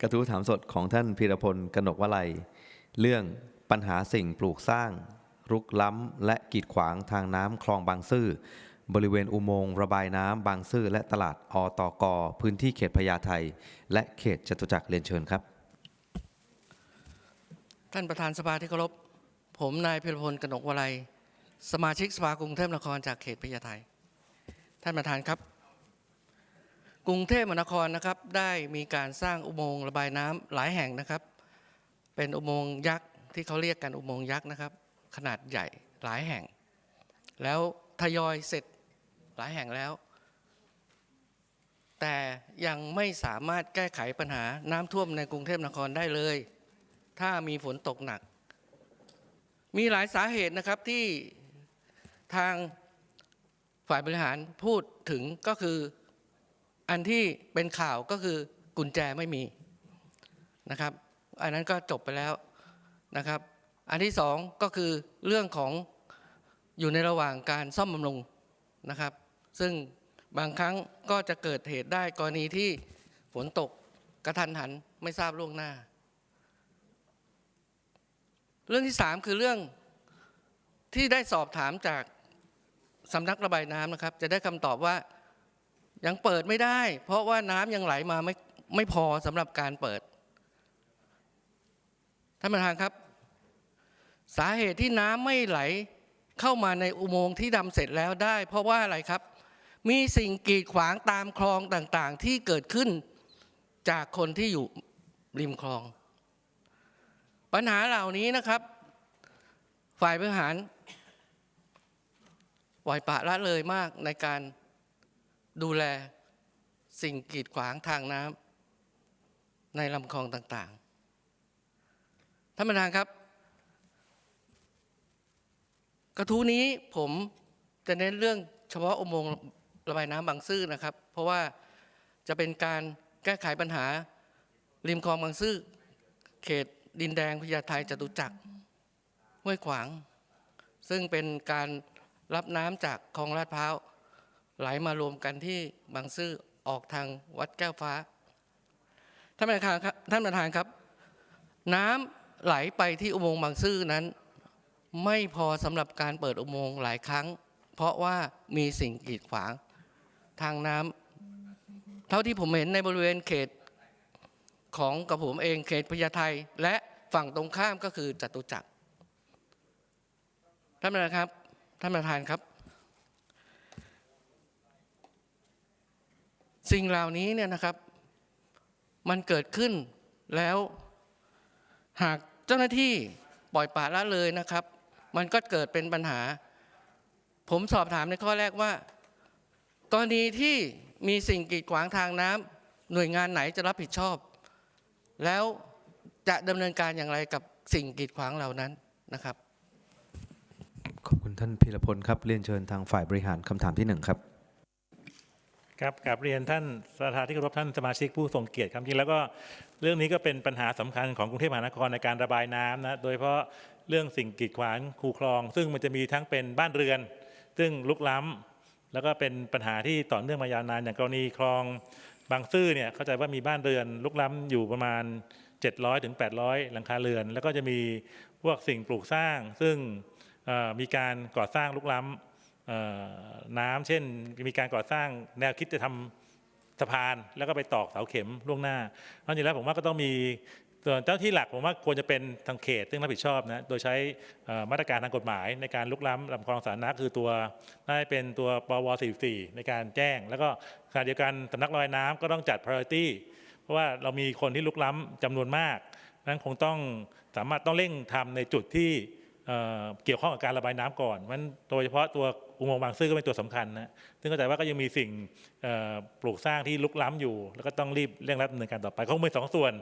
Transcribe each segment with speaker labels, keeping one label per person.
Speaker 1: กระทู้ถามสดของท่านพีรพลกนกวลัย เรื่องปัญหาสิ่งปลูกสร้าง รุกล้ำ และกีดขวางทางน้ำคลองบางซื่อ บริเวณอุโมงค์ระบายน้ำบางซื่อและตลาดอตกพื้นที่เขตพญาไทและเขตจตุจักรเรียนเชิญครับ
Speaker 2: ท่านประธานสภาที่เคารพผมนายพิรพลกนกวลัย สมาชิกสภากรุงเทพมหานครจากเขตพญาไทท่านประธานครับ กรุงเทพมหานครนะครับได้มีการสร้างอุโมงค์ระบายน้ำหลายแห่งนะครับ เป็นอุโมงค์ยักษ์ที่เขาเรียกกันอุโมงค์ยักษ์นะครับ ขนาดใหญ่หลายแห่ง แล้วทยอยเสร็จหลายแห่งแล้ว แต่ยังไม่สามารถแก้ไขปัญหาน้ำท่วมในกรุงเทพมหานครได้เลย ถ้ามีฝนตกหนัก มีหลายสาเหตุนะครับที่ทางฝ่ายบริหารพูดถึงก็คือ อันที่เป็นข่าวก็คือกุญแจไม่มีนะครับ อันนั้นก็จบไปแล้วนะครับ อันที่สองก็คือเรื่องของอยู่ในระหว่างการซ่อมบำรุงนะครับ ซึ่งบางครั้งก็จะเกิดเหตุได้กรณีที่ฝนตกกระทันหันไม่ทราบล่วงหน้า เรื่องที่สามคือเรื่องที่ได้สอบถามจากสำนักระบายน้ำนะครับ จะได้คำตอบว่า ยังเปิดไม่ได้ เพราะว่าน้ำยังไหลมาไม่ไม่พอสำหรับการเปิดท่านประธานครับ สาเหตุที่น้ำไม่ไหลเข้ามาในอุโมงค์ที่ดำเสร็จแล้วได้ เพราะว่าอะไรครับ มีสิ่งกีดขวางตามคลองต่างๆ ที่เกิดขึ้นจากคนที่อยู่ริมคลอง ปัญหาเหล่านี้นะครับ ฝ่ายบริหารปล่อยปะละเลยมากในการ ดูแลสิ่งกีดขวางทางน้ำในลำคลองต่างๆ ท่านประธานครับ กระทู้นี้ผมจะเน้นเรื่องเฉพาะอุโมงค์ระบายน้ำบางซื่อนะครับ เพราะว่าจะเป็นการแก้ไขปัญหาริมคลองบางซื่อ เขตดินแดงพญาไทจตุจักรห้วยขวาง ซึ่งเป็นการรับน้ำจากคลองลาดพร้าว ไหลมารวมกันที่บางซื่อออกทางวัดแก้วฟ้า ท่านประธานครับท่านประธานครับ น้ำไหลไปที่อุโมงค์บางซื่อนั้น ไม่พอสำหรับการเปิดอุโมงค์หลายครั้ง เพราะว่ามีสิ่งกีดขวางทางน้ำเท่าที่ผมเห็นในบริเวณเขตของกับผมเองเขตพญาไทและฝั่งตรงข้ามก็คือจตุจักรท่านประธานครับท่านประธานครับ สิ่งเหล่านี้เนี่ยนะครับ มันเกิดขึ้นแล้วหากเจ้าหน้าที่ปล่อยปละละเลยนะครับ มันก็เกิดเป็นปัญหา ผมสอบถามในข้อแรกว่า กรณีที่มีสิ่งกีดขวางทางน้ำหน่วยงานไหนจะรับผิดชอบ แล้วจะดำเนินการอย่างไรกับสิ่งกีดขวางเหล่านั้นนะครับ
Speaker 1: ขอบคุณท่านพีรพลครับ เรียนเชิญทางฝ่ายบริหารคำถามที่หนึ่งครับ
Speaker 3: ครับกับเรียนท่านประธานที่เคารพท่านสมาชิกผู้ทรงเกียรติครับจริงแล้วก็เรื่องนี้ก็เป็นปัญหาสำคัญของกรุงเทพมหานครในการระบายน้ำนะโดยเฉพาะเรื่องสิ่งกีดขวางคูคลอง ซึ่งมันจะมีทั้งเป็นบ้านเรือน ซึ่งลุกล้ำแล้วก็เป็นปัญหาที่ต่อเนื่องมายาวนานอย่างกรณีคลองบางซื่อเนี่ยเข้าใจว่ามีบ้านเรือนลุกล้ำอยู่ประมาณ 700ถึง800 หลังคาเรือน แล้วก็จะมีพวกสิ่งปลูกสร้าง ซึ่งมีการก่อสร้างลุกล้ำเอ่อ น้ำเช่นมีการก่อสร้างแนวคิดจะทำสะพานแล้วก็ไปตอกเสาเข็มล่วงหน้าเพราะฉะนั้นแล้วผมว่าก็ต้องมีส่วนเจ้าที่หลักผมว่าควรจะเป็นทางเขตซึ่งรับผิดชอบนะโดยใช้มาตรการทางกฎหมายในการลุกล้ำลำคลองสาธารณะคือตัวน่าจะเป็นตัวปว44ในการแจ้ง แล้วก็ขณะเดียวกันสำนักลอยน้ำก็ต้องจัด priority เพราะว่าเรามีคนที่ลุกล้ำจำนวนมากนั้นคงต้องสามารถต้องเร่งทำในจุดที่ เอ่อเกี่ยวข้องกับการระบายน้ำก่อนมันโดยเฉพาะตัวอุโมงค์บางซื่อก็เป็นตัวสำคัญนะ ซึ่งเข้าใจว่าก็ยังมีสิ่งเอ่อปลูกสร้างที่ลุกล้ำอยู่ แล้วก็ต้องรีบเร่งรัดดำเนินการต่อไปเขามีสองส่วน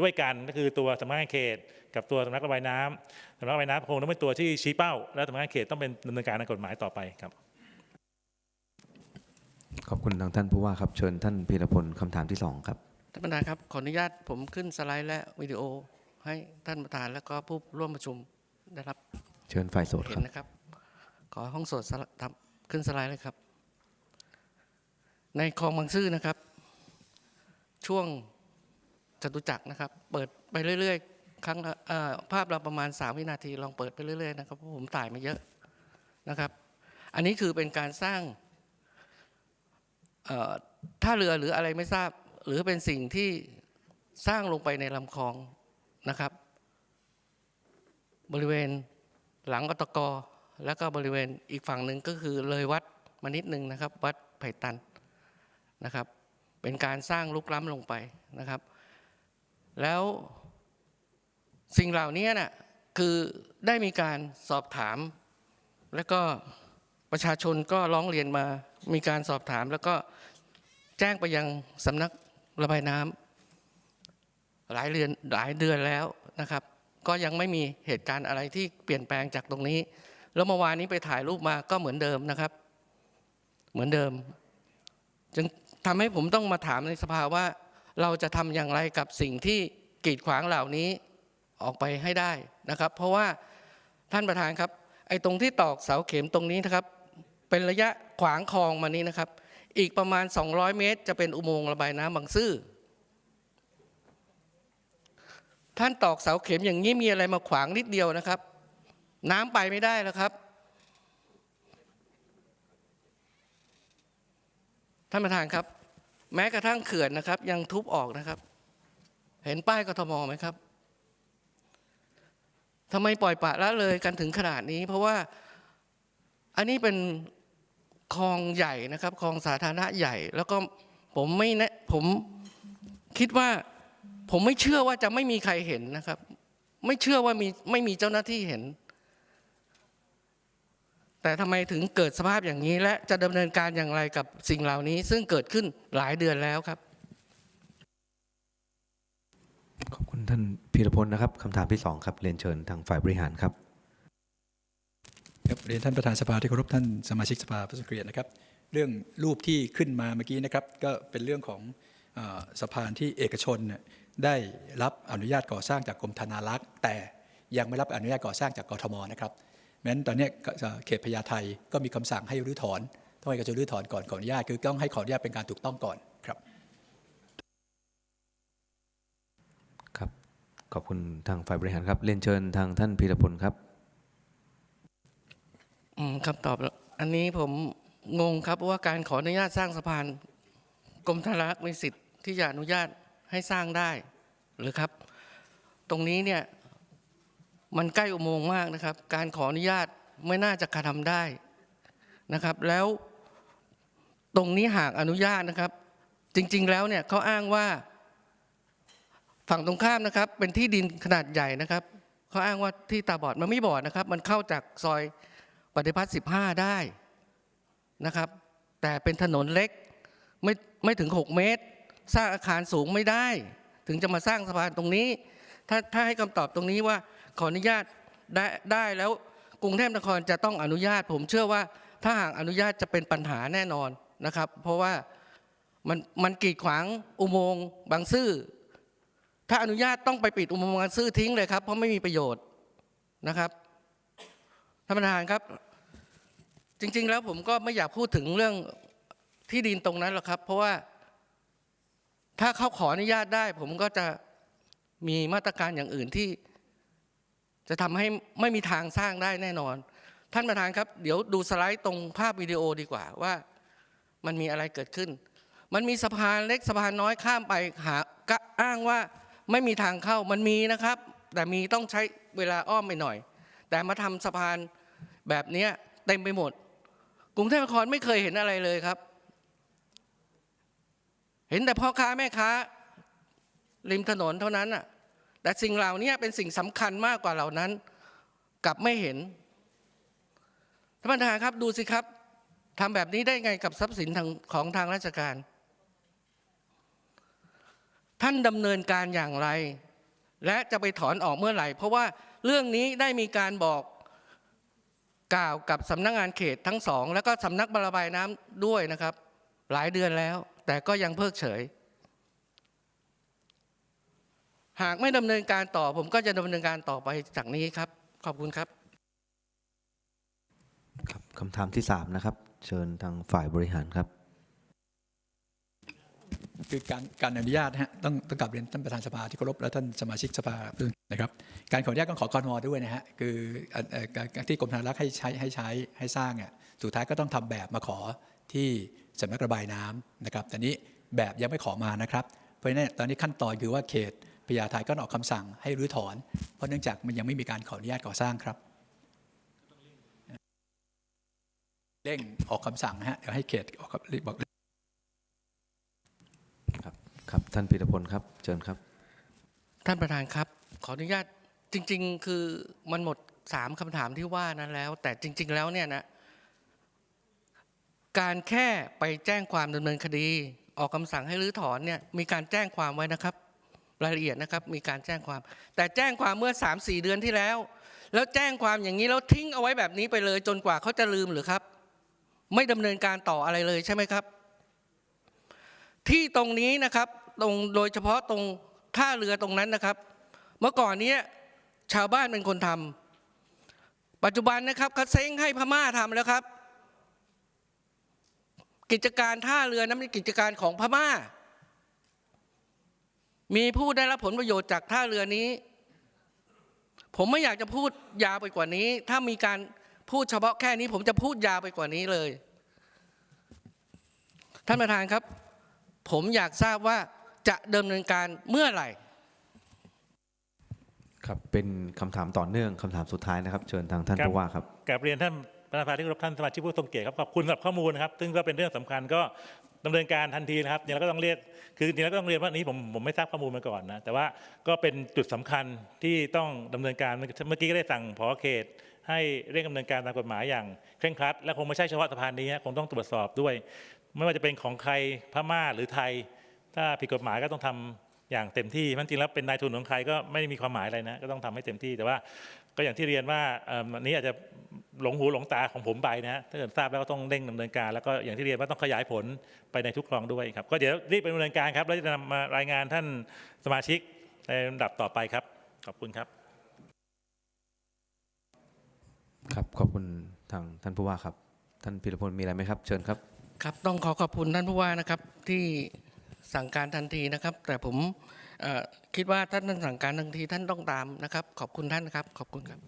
Speaker 3: ด้วยกันก็คือตัวสำนักงานเขต กับตัวสำนักระบายน้ำสำนักระบายน้ำคงต้องเป็นตัวที่ชี้เป้า และสำนักงานเขตต้องเป็นดำเนินการทางกฎหมายต่อไปครับ
Speaker 1: ขอบคุณทางท่านผู้ว่าครับเชิญท่านพีรพลคำถามที่สองครับ
Speaker 2: ท่านประธานครับขออนุญาตผมขึ้นสไลด์และวิดีโอให้ท่านประธานและก็ผู้ร่วมประชุม ได้รับ
Speaker 1: เชิญฝ่ายโสด
Speaker 2: เห็
Speaker 1: คนรับ
Speaker 2: นะครับ ขอห้องสดสไลด์ทำขึ้นสไลด์เลยครับ ในคลองบางซื่อนะครับ ช่วงจตุจักรนะครับ เปิดไปเรื่อยๆ ครั้งละเอ่อภาพเราประมาณ 3 วินาที ลองเปิดไปเรื่อยๆนะครับเพราะผมถ่ายมาเยอะนะครับ อันนี้คือเป็นการสร้างเอ่อท่าเรือหรืออะไรไม่ทราบ หรือเป็นสิ่งที่สร้างลงไปในลำคลองนะครับ บริเวณหลังอตกแล้วก็บริเวณอีกฝั่งหนึ่งก็คือเลยวัดมานิดนึงนะครับ วัดไผ่ตันนะครับ เป็นการสร้างลุกล้ำลงไปนะครับ แล้วสิ่งเหล่านี้น่ะคือได้มีการสอบถาม แล้วก็ประชาชนก็ร้องเรียนมามีการสอบถาม แล้วก็แจ้งไปยังสำนักระบายน้ำหลายเดือนหลายเดือนแล้วนะครับ ก็ยังไม่มีเหตุการณ์อะไรที่เปลี่ยนแปลงจากตรงนี้ แล้วเมื่อวานนี้ไปถ่ายรูปมาก็เหมือนเดิมนะครับ เหมือนเดิม จึงทำให้ผมต้องมาถามในสภาว่า เราจะทำอย่างไรกับสิ่งที่กีดขวางเหล่านี้ออกไปให้ได้นะครับ เพราะว่าท่านประธานครับ ไอ้ตรงที่ตอกเสาเข็มตรงนี้นะครับ เป็นระยะขวางคลองมานี้นะครับ อีกประมาณ 200 เมตร จะเป็นอุโมงค์ระบายน้ำบางซื่อ ท่านตอกเสาเข็มอย่างนี้มีอะไรมาขวางนิดเดียวนะครับ น้ำไปไม่ได้แล้วครับ ท่านประธานครับ แม้กระทั่งเขื่อนนะครับ ยังทุบออกนะครับ เห็นป้ายกทมไหมครับทำไมปล่อยปละละเลยกันถึงขนาดนี้ เพราะว่าอันนี้เป็นคลองใหญ่นะครับคลองสาธารณะใหญ่ แล้วก็ผมไม่แนะผมคิดว่า ผมไม่เชื่อว่าจะไม่มีใครเห็นนะครับ ไม่เชื่อว่ามีไม่มีเจ้าหน้าที่เห็น แต่ทำไมถึงเกิดสภาพอย่างนี้และจะดำเนินการอย่างไรกับสิ่งเหล่านี้ ซึ่งเกิดขึ้นหลายเดือนแล้วครับ
Speaker 1: ขอบคุณท่านพีรพลนะครับคำถามที่สองครับเรียนเชิญทางฝ่ายบริหารครับ
Speaker 4: ครับเรียนท่านประธานสภาที่เคารพท่านสมาชิกสภาผู้ทรงเกียรตินะครับ เรื่องรูปที่ขึ้นมาเมื่อกี้นะครับ ก็เป็นเรื่องของเออสะพานที่เอกชนเนี่ย ได้รับอนุญาตก่อสร้างจากกรมธนารักษ์ แต่ยังไม่รับอนุญาตก่อสร้างจากกทมนะครับแม้นตอนเนี้ยก็จะเขตพญาไทก็มีคำสั่งให้รื้อถอนต้องให้เอกชนรื้อถอนก่อนขออนุญาตคือต้องให้ขออนุญาตเป็นการถูกต้องก่อนครับ
Speaker 1: ครับขอบคุณทางฝ่ายบริหารครับเรียนเชิญทางท่านพีรพลครับ
Speaker 2: อืมคำตอบอันนี้ผมงงครับว่าการขออนุญาตสร้างสะพานกรมธนารักษ์มีสิทธิ์ที่จะอนุญาต ให้สร้างได้หรือครับ ตรงนี้เนี่ยมันใกล้อุโมงค์มากนะครับ การขออนุญาตไม่น่าจะกระทำได้นะครับ แล้วตรงนี้หากอนุญาตนะครับ จริง ๆ แล้วเนี่ยเขาอ้างว่าฝั่งตรงข้ามนะครับ เป็นที่ดินขนาดใหญ่นะครับเขาอ้างว่าที่ตาบอดมันไม่บอดนะครับ มันเข้าจากซอยปฏิพัฒน์15 ได้นะครับ แต่เป็นถนนเล็กไม่ไม่ถึง 6 เมตร สร้างอาคารสูงไม่ได้ ถึงจะมาสร้างสะพานตรงนี้ ถ้าถ้าให้คำตอบตรงนี้ว่าขออนุญาตได้ได้แล้วกรุงเทพนครจะต้องอนุญาต ผมเชื่อว่าถ้าหากอนุญาตจะเป็นปัญหาแน่นอนนะครับ เพราะว่ามันมันกีดขวางอุโมงค์บางซื่อถ้าอนุญาตต้องไปปิดอุโมงค์บางซื่อทิ้งเลยครับ เพราะไม่มีประโยชน์นะครับท่านประธานครับ จริง ๆ แล้วผมก็ไม่อยากพูดถึงเรื่องที่ดินตรงนั้นหรอกครับ เพราะว่า ถ้าเขาขออนุญาตได้ ผมก็จะมีมาตรการอย่างอื่นที่ จะทำให้ไม่มีทางสร้างได้แน่นอน ท่านประธานครับ เดี๋ยวดูสไลด์ตรงภาพวิดีโอดีกว่าว่ามันมีอะไรเกิดขึ้น มันมีสะพานเล็กสะพานน้อยข้ามไปหากะอ้างว่าไม่มีทางเข้ามันมีนะครับ แต่มีต้องใช้เวลาอ้อมไปหน่อย แต่มาทำสะพานแบบเนี้ยเต็มไปหมด กรุงเทพมหานครไม่เคยเห็นอะไรเลยครับ เห็นแต่พ่อค้าแม่ค้า ริมถนนเท่านั้นน่ะแต่สิ่งเหล่านี้เป็นสิ่งสำคัญมากกว่าเหล่านั้น กลับไม่เห็นท่านประธานครับดูสิครับทำแบบนี้ได้ไงกับทรัพย์สินทางของทางราชการ ท่านดำเนินการอย่างไร และจะไปถอนออกเมื่อไหร่ เพราะว่าเรื่องนี้ได้มีการบอกกล่าวกับสำนักงานเขตทั้งสอง แล้วก็สำนักบระบายน้ำด้วยนะครับ หลายเดือนแล้ว แต่ก็ยังเพิกเฉย หากไม่ดำเนินการต่อ ผมก็จะดำเนินการต่อไปจากนี้ครับ ขอบคุณครับ
Speaker 1: ครับคำถามที่สามนะครับ เชิญทางฝ่ายบริหารครับ
Speaker 4: คือการการอนุญาตนะฮะต้องต้องกลับเรียนท่านประธานสภาที่เคารพและท่านสมาชิกสภานะครับ การขออนุญาตต้องขอกรมด้วยนะฮะคือเอ่อเอ่อการการที่กรมธนารักษ์ให้ใช้ให้ใช้ให้สร้างอะสุดท้ายก็ต้องทำแบบมาขอที่ สำนักระบายน้ำนะครับแต่นี้แบบยังไม่ขอมานะครับ เพราะฉะนั้นตอนนี้ขั้นตอนคือว่าเขตพญาไทก็ออกคำสั่งให้รื้อถอน เพราะเนื่องจากมันยังไม่มีการขออนุญาตก่อสร้างครับ เร่งออกคำสั่งนะฮะเดี๋ยวให้เขตออกคำบอก
Speaker 1: ครับครับท่านพีรพลครับเชิญครับ
Speaker 2: ท่านประธานครับ ขออนุญาตจริง ๆ คือมันหมดสามคำถามที่ว่านั้นแล้ว แต่จริง ๆ แล้วเนี่ยนะ การแค่ไปแจ้งความดำเนินคดี ออกคำสั่งให้รื้อถอนเนี่ยมีการแจ้งความไว้นะครับ รายละเอียดนะครับ มีการแจ้งความ แต่แจ้งความเมื่อ 3 4 เดือนที่แล้ว แล้วแจ้งความอย่างนี้แล้วทิ้งเอาไว้แบบนี้ไปเลย จนกว่าเขาจะลืมหรือครับ ไม่ดำเนินการต่ออะไรเลยใช่ไหมครับ ที่ตรงนี้นะครับตรงโดยเฉพาะตรงท่าเรือตรงนั้นนะครับ เมื่อก่อนเนี้ยชาวบ้านเป็นคนทำปัจจุบันนะครับเขาเซ้งให้พม่าทำแล้วครับ กิจการท่าเรือนั้นเป็นกิจการของพม่า มีผู้ได้รับผลประโยชน์จากท่าเรือนี้ ผมไม่อยากจะพูดยาวไปกว่านี้ ถ้ามีการพูดเฉพาะแค่นี้ ผมจะพูดยาวไปกว่านี้เลย ท่านประธานครับ ผมอยากทราบว่าจะดำเนินการเมื่อไหร่
Speaker 1: ครับเป็นคำถามต่อเนื่องคำถามสุดท้ายนะครับ เชิญทางท่าน
Speaker 3: ครับ
Speaker 1: ผู้ว่าครับ
Speaker 3: กับเรียนท่าน ประธานที่เคารพท่านสมาชิกผู้ทรงเกียรติครับขอบคุณสำหรับข้อมูลนะครับซึ่งก็เป็นเรื่องสำคัญก็ดำเนินการทันทีนะครับเนี่ยเราก็ต้องเรียกคือจริงๆแล้วก็ต้องเรียนว่านี้ผมผมไม่ทราบข้อมูลมาก่อนนะแต่ว่าก็เป็นจุดสำคัญที่ต้องดำเนินการเมื่อกี้ก็ได้สั่งผอเขต ให้เร่งดำเนินการตามกฎหมายอย่างเคร่งครัด และคงไม่ใช่เฉพาะสะพานนี้นะคงต้องตรวจสอบด้วย ไม่ว่าจะเป็นของใครพม่าหรือไทย ถ้าผิดกฎหมายก็ต้องทำอย่างเต็มที่มันจริงแล้วเป็นนายทุนของใครก็ไม่มีความหมายอะไรนะก็ต้องทำให้เต็มที่แต่ว่าก็อย่างที่เรียนว่าอันนี้อาจจะ หลงหูหลงตาของผมไปนะฮะถ้าเกิดทราบแล้วก็ต้องเร่งดำเนินการ แล้วก็อย่างที่เรียนว่าต้องขยายผลไปในทุกคลองด้วยครับก็เดี๋ยวรีบไปดำเนินการครับแล้วจะนำมารายงานท่านสมาชิกในลำดับต่อไปครับ ขอบคุณครับ
Speaker 1: ครับขอบคุณทางท่านผู้ว่าครับ ท่านพีรพลมีอะไรไหมครับ เชิญครับ
Speaker 2: ครับต้องขอขอบคุณท่านผู้ว่านะครับที่สั่งการทันทีนะครับ แต่ผมเอ่อคิดว่าท่านท่านสั่งการทันทีท่านต้องตามนะครับ ขอบคุณท่านนะครับ ขอบคุณครับ